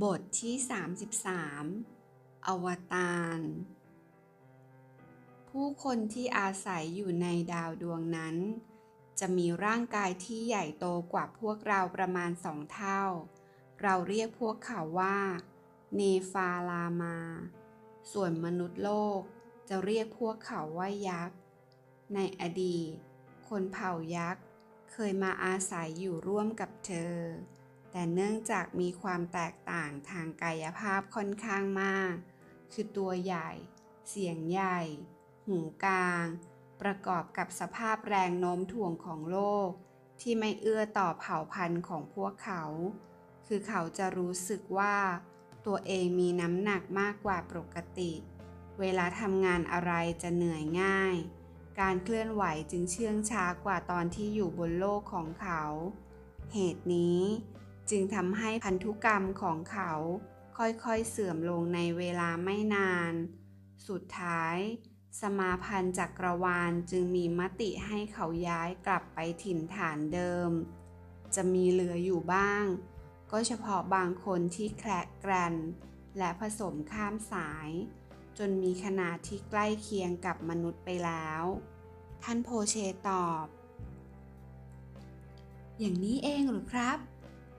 บทที่ 33 อวตาร ผู้คนที่อาศัยอยู่ในดาวดวงนั้น จะมีร่างกายที่ใหญ่โตกว่าพวกเราประมาณสองเท่า เราเรียกพวกเขาว่า เนฟาลามา ส่วนมนุษย์โลกจะเรียกพวกเขาว่ายักษ์ ในอดีต คนเผ่ายักษ์เคยมาอาศัยอยู่ร่วมกับเธอ แต่เนื่องจากมีความแตกต่างทางกายภาพค่อนข้างมาก คือตัวใหญ่ เสียงใหญ่ หูกลาง ประกอบกับสภาพแรงโน้มถ่วงของโลก ที่ไม่เอื้อต่อเผ่าพันธุ์ของพวกเขา คือเขาจะรู้สึกว่า ตัวเองมีน้ำหนักมากกว่าปกติ เวลาทำงานอะไรจะเหนื่อยง่าย การเคลื่อนไหวจึงเชื่องช้ากว่าตอนที่อยู่บนโลกของเขา เหตุนี้ จึงทำให้พันธุกรรมของเขาค่อยๆเสื่อมลงในเวลาไม่นาน สุดท้าย สมาพันธ์จักรวาลจึงมีมติให้เขาย้ายกลับไปถิ่นฐานเดิม จะมีเหลืออยู่บ้าง ก็เฉพาะบางคนที่แคลกแกรนและผสมข้ามสาย จนมีขนาดที่ใกล้เคียงกับมนุษย์ไปแล้ว ท่านโพเชตอบ อย่างนี้เองหรือครับ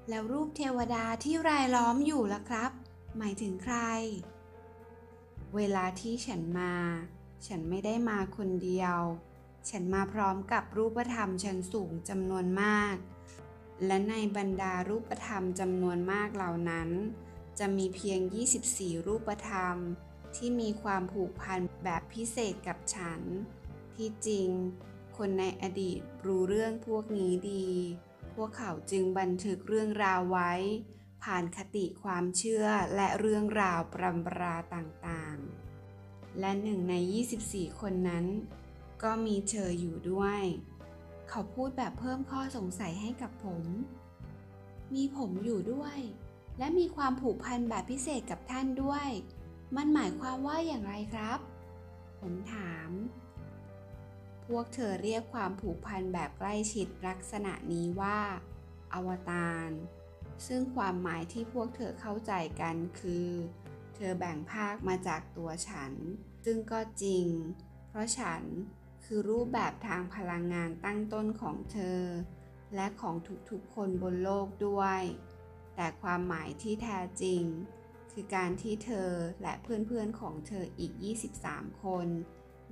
แล้วรูปเทวดาที่รายล้อมอยู่ล่ะครับ หมายถึงใคร เวลาที่ฉันมา ฉันไม่ได้มาคนเดียว ฉันมาพร้อมกับรูปธรรมชั้นสูงจำนวนมาก และในบรรดารูปธรรมจำนวนมากเหล่านั้น จะมีเพียง 24 รูปธรรม ที่มีความผูกพันแบบพิเศษกับฉัน ที่จริง คนในอดีตรู้เรื่องพวกนี้ดี พวกเขาจึงบันทึกเรื่องราวไว้ ผ่านคติความเชื่อและเรื่องราวปรำปราต่างๆ และหนึ่งใน 24 คนนั้น ก็มีเธออยู่ด้วย เขาพูดแบบเพิ่มข้อสงสัยให้กับผม มีผมอยู่ด้วย และมีความผูกพันแบบพิเศษกับท่านด้วย มันหมายความว่าอย่างไรครับ ผมถาม วกเธอเรียกความผูกพันแบบใกล้ชิดลักษณะนี้ว่า อวตารซึ่งความหมายที่พวกเธอเข้าใจกันคือ เธอแบ่งภาคมาจากตัวฉัน ซึ่งก็จริง เพราะฉันคือรูปแบบทางพลังงานตั้งต้นของเธอ และของทุกๆคนบนโลกด้วย แต่ความหมายที่แท้จริง คือการที่เธอและเพื่อนๆของเธออีก 23 คน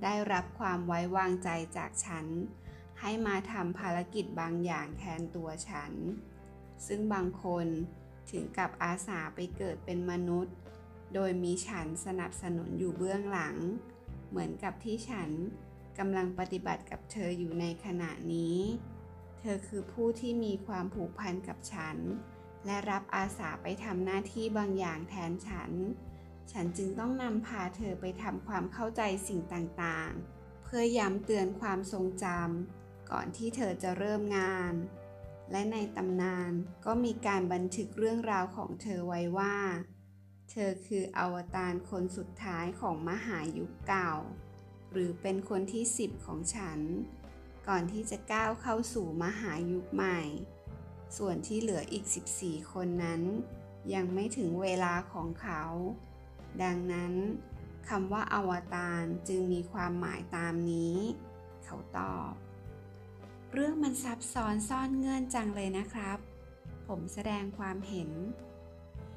ได้รับความไว้วางใจจากฉัน ให้มาทำภารกิจบางอย่างแทนตัวฉัน ซึ่งบางคนถึงกับอาสาไปเกิดเป็นมนุษย์ โดยมีฉันสนับสนุนอยู่เบื้องหลัง เหมือนกับที่ฉันกำลังปฏิบัติกับเธออยู่ในขณะนี้ เธอคือผู้ที่มีความผูกพันกับฉัน และรับอาสาไปทำหน้าที่บางอย่างแทนฉัน ฉันจึงต้องนำพาเธอไปทำความเข้าใจสิ่งต่างๆ เพื่อย้ำเตือนความทรงจำก่อนที่เธอจะเริ่มงาน และในตำนานก็มีการบันทึกเรื่องราวของเธอไว้ว่า เธอคืออวตารคนสุดท้ายของมหายุคเก่า หรือเป็นคนที่สิบของฉัน ก่อนที่จะก้าวเข้าสู่มหายุคใหม่ ส่วนที่เหลืออีก 14 คนนั้น ยังไม่ถึงเวลาของเขา ดังนั้นคำว่าอวตารจึงมีความหมายตามนี้ เขาตอบ เรื่องมันซับซ้อนซ่อนเงื่อนจังเลยนะครับ ผมแสดงความเห็น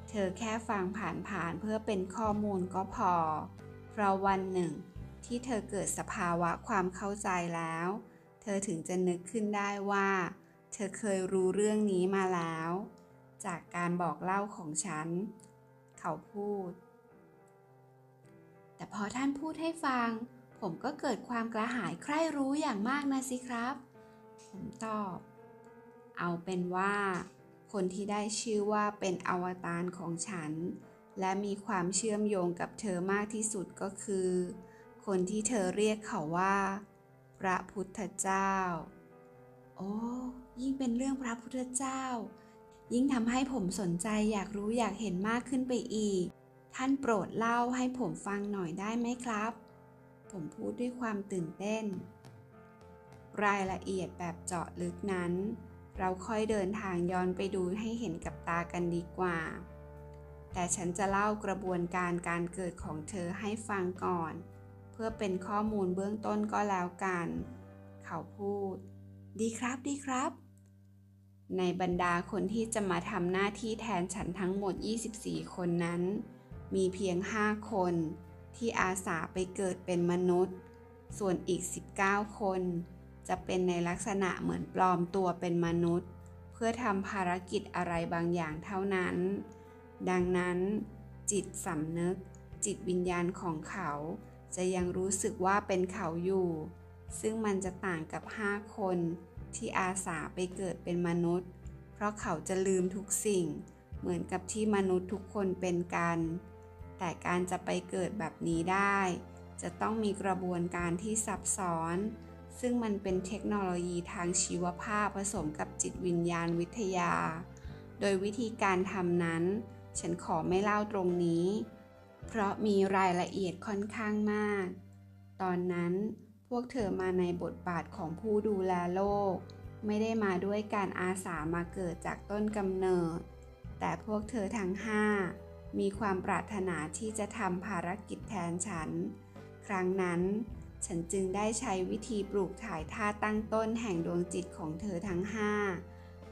เธอแค่ฟังผ่านๆเพื่อเป็นข้อมูลก็พอ เพราะวันหนึ่ง ที่เธอเกิดสภาวะความเข้าใจแล้ว เธอถึงจะนึกขึ้นได้ว่า เธอเคยรู้เรื่องนี้มาแล้ว จากการบอกเล่าของฉัน เขาพูด แต่พอท่านพูดให้ฟัง ผมก็เกิดความกระหายใคร่รู้อย่างมากนะสิครับ ผมตอบ เอาเป็นว่า คนที่ได้ชื่อว่าเป็นอวตารของฉัน และมีความเชื่อมโยงกับเธอมากที่สุดก็คือ คนที่เธอเรียกเขาว่า พระพุทธเจ้า โอ้ยิ่งเป็นเรื่องพระพุทธเจ้า ยิ่งทำให้ผมสนใจอยากรู้อยากเห็นมากขึ้นไปอีก ท่านโปรดเล่าให้ผมฟังหน่อยได้ไหมครับ ผมพูดด้วยความตื่นเต้น รายละเอียดแบบเจาะลึกนั้น เราค่อยเดินทางย้อนไปดูให้เห็นกับตากันดีกว่า แต่ฉันจะเล่ากระบวนการการเกิดของเธอให้ฟังก่อน เพื่อเป็นข้อมูลเบื้องต้นก็แล้วกัน เขาพูด ดีครับดีครับในบรรดาคนที่จะมาทำหน้าที่แทนฉันทั้งหมด 24 คนนั้น มีเพียง 5 คนที่อาสาไปเกิดเป็นมนุษย์ ส่วนอีก 19 คน จะเป็นในลักษณะเหมือนปลอมตัวเป็นมนุษย์ เพื่อทำภารกิจอะไรบางอย่างเท่านั้น ดังนั้น จิตสำนึก จิตวิญญาณของเขา จะยังรู้สึกว่าเป็นเขาอยู่ ซึ่งมันจะต่างกับ 5 คนที่อาสาไปเกิดเป็นมนุษย์ เพราะเขาจะลืมทุกสิ่ง เหมือนกับที่มนุษย์ทุกคนเป็นกัน แต่การจะไปเกิดแบบนี้ได้ จะต้องมีกระบวนการที่ซับซ้อน ซึ่งมันเป็นเทคโนโลยีทางชีวภาพผสมกับจิตวิญญาณวิทยา โดยวิธีการทำนั้น ฉันขอไม่เล่าตรงนี้ เพราะมีรายละเอียดค่อนข้างมาก ตอนนั้นพวกเธอมาในบทบาทของผู้ดูแลโลก ไม่ได้มาด้วยการอาสามาเกิดจากต้นกำเนิด แต่พวกเธอทั้งห้า มีความปรารถนาที่จะทำภารกิจแทนฉัน ครั้งนั้น ฉันจึงได้ใช้วิธีปลูกถ่ายท่าตั้งต้นแห่งดวงจิตของเธอทั้งห้า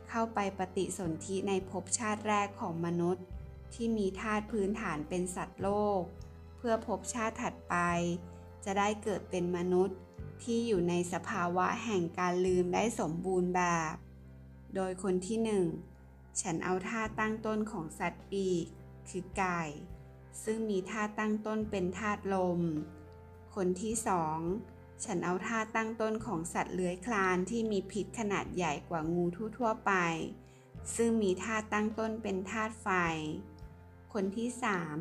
เข้าไปปฏิสนธิในภพชาติแรกของมนุษย์ ที่มีธาตุพื้นฐานเป็นสัตว์โลก เพื่อภพชาติถัดไป จะได้เกิดเป็นมนุษย์ที่อยู่ในสภาวะแห่งการลืมได้สมบูรณ์แบบ โดยคนที่หนึ่งฉันเอาท่าตั้งต้นของสัตว์ปีก คือไก่ซึ่งมีท่าตั้งต้นเป็นธาตุลม คนที่สองฉันเอาท่าตั้งต้นของสัตว์เลื้อยคลานที่มีพิษขนาดใหญ่กว่างูทั่วๆไป ซึ่งมีท่าตั้งต้นเป็นธาตุไฟ คนที่สาม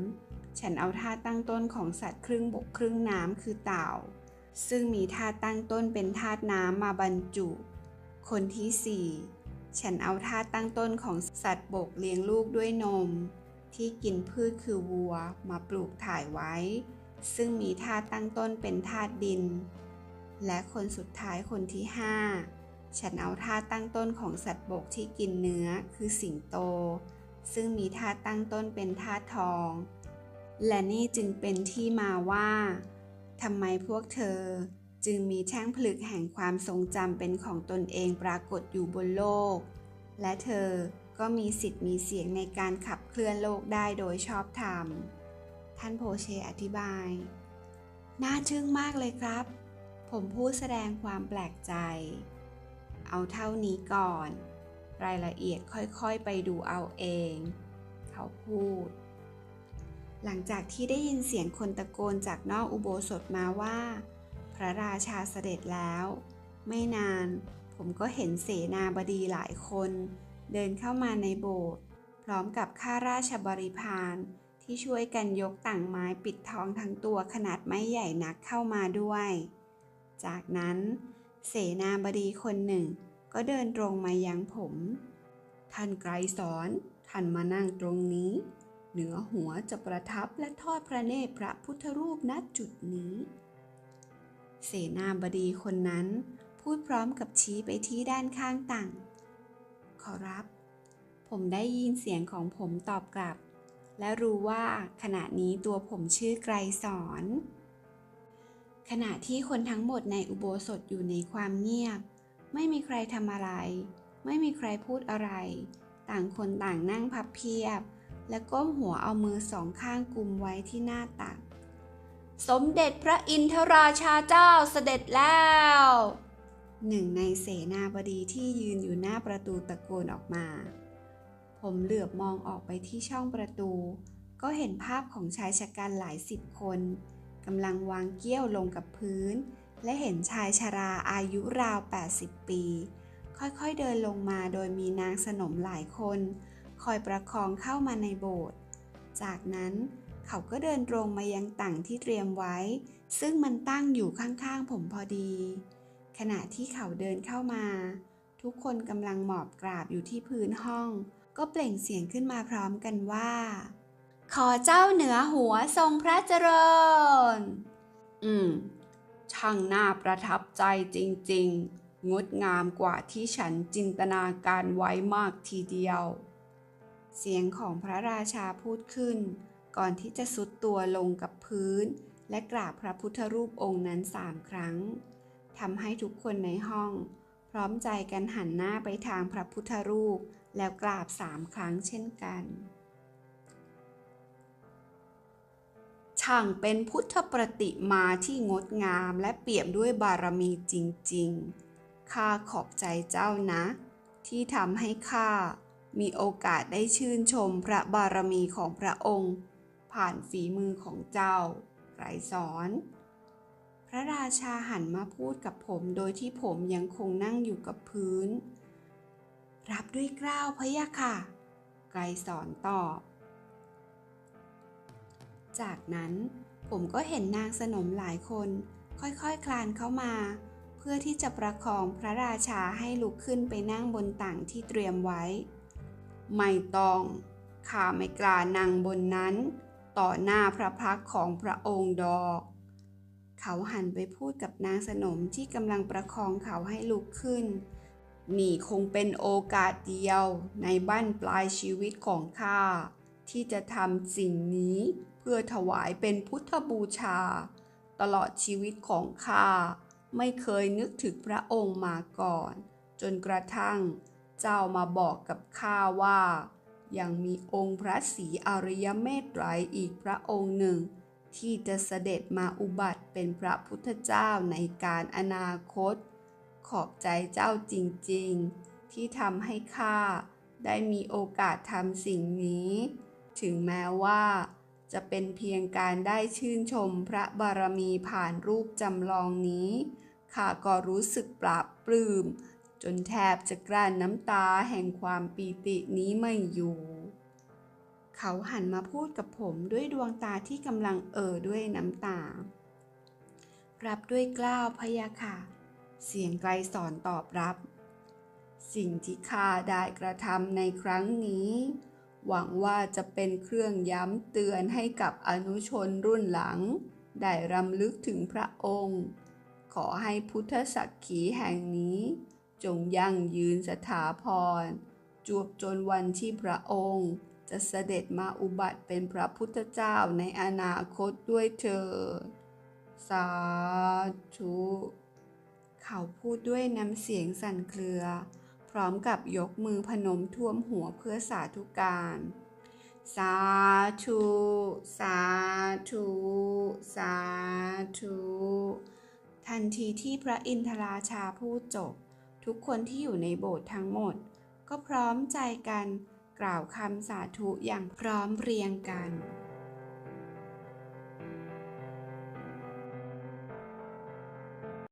ฉันเอาท่าตั้งต้นของสัตว์ครึ่งบกครึ่งน้ำคือเต่า ซึ่งมีธาตุตั้งต้นเป็นธาตุน้ำมาบรรจุ คนที่4ฉันเอาธาตุตั้งต้นของสัตว์บกเลี้ยงลูกด้วยนม ที่กินพืชคือวัวมาปลูกถ่ายไว้ ซึ่งมีธาตุตั้งต้นเป็นธาตุดิน และคนสุดท้ายคนที่ 5 ฉันเอาธาตุตั้งต้นของสัตว์บกที่กินเนื้อคือสิงโต ซึ่งมีธาตุตั้งต้นเป็นธาตุทอง และนี่จึงเป็นที่มาว่าทำไมพวกเธอจึงมีแท่งผลึกแห่งความทรงจำเป็นของตนเองปรากฏอยู่บนโลก และเธอ ก็มีสิทธิ์มีเสียงในการขับเคลื่อนโลกได้โดยชอบธรรม ท่านโพเชอธิบาย น่าทึ่งมากเลยครับ ผมพูดแสดงความแปลกใจ เอาเท่านี้ก่อน รายละเอียดค่อยๆไปดูเอาเอง เขาพูด หลังจากที่ได้ยินเสียงคนตะโกนจากนอกอุโบสถมาว่า พระราชาเสด็จแล้ว ไม่นาน ผมก็เห็นเสนาบดีหลายคน เดินเข้ามาในโบสถ์พร้อมกับข้าราชบริพารที่ช่วยกันยกต่างไม้ปิดท้องทั้งตัวขนาดไม่ใหญ่นักเข้ามาด้วย จากนั้น เสนาบดีคนหนึ่ง ก็เดินตรงมายังผม ท่านไกรสอน ท่านมานั่งตรงนี้ เหนือหัวจะประทับและทอดพระเนตรพระพุทธรูปณจุดนี้ เสนาบดีคนนั้นพูดพร้อมกับชี้ไปที่ด้านข้างต่าง ขอรับ ผมได้ยินเสียงของผมตอบกลับ และรู้ว่าขณะนี้ตัวผมชื่อไกรสอน ขณะที่คนทั้งหมดในอุโบสถอยู่ในความเงียบ ไม่มีใครทำอะไร ไม่มีใครพูดอะไร ต่างคนต่างนั่งพับเพียบ และก้มหัวเอามือสองข้างกุมไว้ที่หน้าตัก สมเด็จพระอินทราชาเจ้าเสด็จแล้วหนึ่งในเสนาบดีที่ยืนอยู่หน้าประตูตะโกนออกมา ผมเหลือบมองออกไปที่ช่องประตู ก็เห็นภาพของชายชะกันหลายสิบคนกำลังวางเกี้ยวลงกับพื้น และเห็นชายชราอายุราว 80 ปี ค่อยๆเดินลงมาโดยมีนางสนมหลายคน คอยประคองเข้ามาในโบสถ์จากนั้นเขาก็เดินตรงมายังตั่งที่เตรียมไว้ ซึ่งมันตั้งอยู่ข้างๆผมพอดี ขณะที่เขาเดินเข้ามา ทุกคนกำลังหมอบกราบอยู่ที่พื้นห้อง ก็เปล่งเสียงขึ้นมาพร้อมกันว่า ขอเจ้าเหนือหัวทรงพระเจริญ อืม ช่างน่าประทับใจจริง ๆ งดงามกว่าที่ฉันจินตนาการไว้มากทีเดียว เสียงของพระราชาพูดขึ้น ก่อนที่จะสุดตัวลงกับพื้น และกราบพระพุทธรูปองค์นั้นสามครั้งทำให้ทุกคนในห้อง พร้อมใจกันหันหน้าไปทางพระพุทธรูป แล้วกราบสามครั้งเช่นกัน ช่างเป็นพุทธประติมาที่งดงามและเปี่ยมด้วยบารมีจริงๆ ข้าขอบใจเจ้านะ ที่ทำให้ข้ามีโอกาสได้ชื่นชมพระบารมีของพระองค์ ผ่านฝีมือของเจ้าไกรสอน พระราชาหันมาพูดกับผมโดยที่ผมยังคงนั่งอยู่กับพื้น รับด้วยกล้าวพะยะค่ะ ไกรสอนตอบ จากนั้นผมก็เห็นนางสนมหลายคน ค่อยๆคคลานเข้ามา เพื่อที่จะประคองพระราชาให้ลุกขึ้นไปนั่งบนต่างที่เตรียมไว้ ไม่ต้อง ข้าไม่กล้านั่งบนนั้น ต่อหน้าพระพักของพระองค์ดอก เขาหันไปพูดกับนางสนมที่กำลังประคองเขาให้ลุกขึ้น นี่คงเป็นโอกาสเดียวในบั้นปลายชีวิตของข้าที่จะทำสิ่งนี้เพื่อถวายเป็นพุทธบูชา ตลอดชีวิตของข้าไม่เคยนึกถึงพระองค์มาก่อน จนกระทั่งเจ้ามาบอกกับข้าว่า ยังมีองค์พระศรีอริยเมตไตรอีกพระองค์หนึ่ง ที่จะเสด็จมาอุบัติเป็นพระพุทธเจ้าในการอนาคต ขอบใจเจ้าจริงๆ ที่ทำให้ข้าได้มีโอกาสทำสิ่งนี้ ถึงแม้ว่าจะเป็นเพียงการได้ชื่นชมพระบารมีผ่านรูปจำลองนี้ ข้าก็รู้สึกปราบปลื้ม จนแทบจะกลั้นน้ำตาแห่งความปีตินี้ไม่อยู่ เขาหันมาพูดกับผมด้วยดวงตาที่กำลังเอ่อด้วยน้ำตา รับด้วยกล้าวพยะค่ะ เสียงไกลสอนตอบรับ สิ่งที่ข้าได้กระทำในครั้งนี้ หวังว่าจะเป็นเครื่องย้ำเตือนให้กับอนุชนรุ่นหลัง ได้รำลึกถึงพระองค์ ขอให้พุทธศักขีแห่งนี้ จงยั่งยืนสถาพร จวบจนวันที่พระองค์จะเสด็จมาอุบัติเป็นพระพุทธเจ้าในอนาคตด้วยเถิดสาธุ เขาพูดด้วยน้ำเสียงสั่นเครือ พร้อมกับยกมือพนมท่วมหัวเพื่อสาธุการ สาธุ สาธุ สาธุทันทีที่พระอินทราชาพูดจบ ทุกคนที่อยู่ในโบสถ์ทั้งหมด ก็พร้อมใจกันกล่าวคำสาธุอย่างพร้อมเพรียงกัน